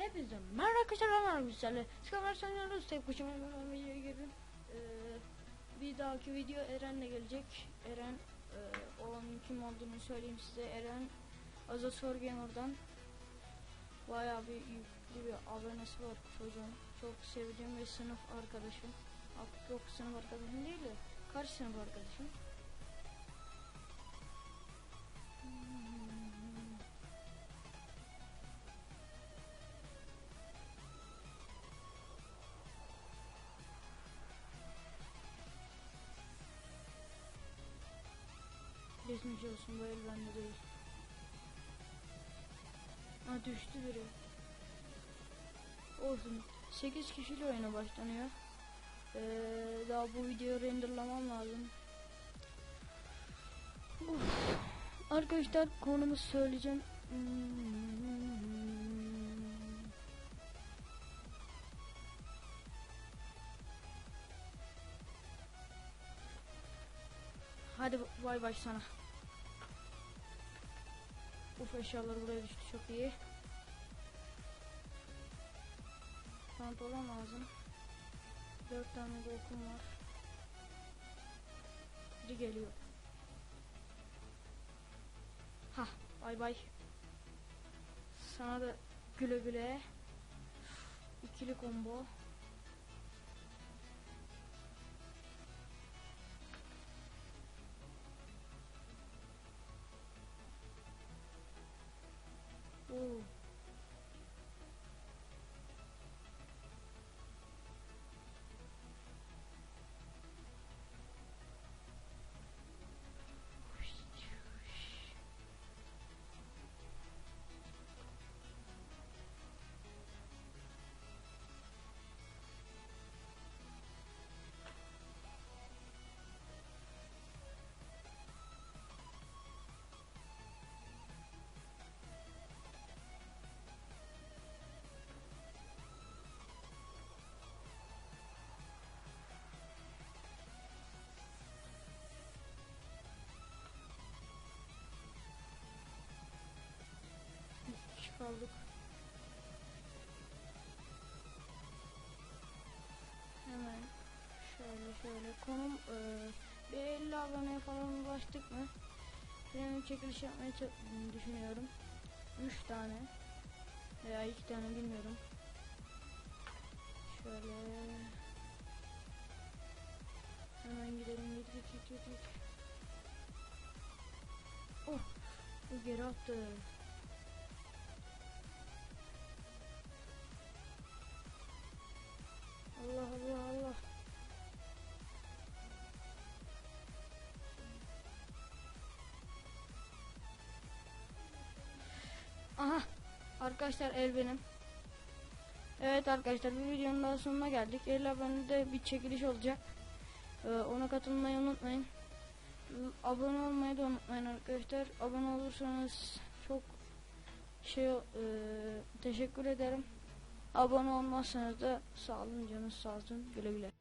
Hepinize merhaba arkadaşlar ben Güzel'le Skamer sanıyoruz tek ben videoya girdim. Ee, Bir dahaki video Eren'le gelecek. Eren e, onun kim olduğunu söyleyeyim size. Eren Azasor Gamer'dan. Bayağı bir yüklü bir abonesi var çocuğun. Çok sevdiğim ve sınıf arkadaşım. Yok sınıf arkadaşım değil de Karşı sınıf arkadaşım Geçmiş olsun bu el bende değil. Ha düştü biri. Olsun. 8 kişiyle oyuna başlanıyor. Ee, daha bu videoyu renderlamam lazım. Uf. Arkadaşlar konumu söyleyeceğim. Hadi bay bay sana. Uf eşyalar buraya düştü çok iyi. Pantolon lazım. Dört tane de var. Biri geliyor. Ha bay bay. Sana da güle güle. İkili combo. Kaldık. Hemen şöyle şöyle konum e, bir 50 aboneye falan ulaştık mı? Benim çekiliş yapmayı düşünüyorum. 3 tane veya 2 tane bilmiyorum. Şöyle hemen gidelim git git git git. Oh, geri attı. Arkadaşlar el benim. Evet arkadaşlar bir videonun daha sonuna geldik. 50 abonede bir çekiliş olacak. Ee, ona katılmayı unutmayın. Abone olmayı da unutmayın arkadaşlar. Abone olursanız çok şey e, teşekkür ederim. Abone olmazsanız da sağ olun canınız sağ olsun. Güle güle.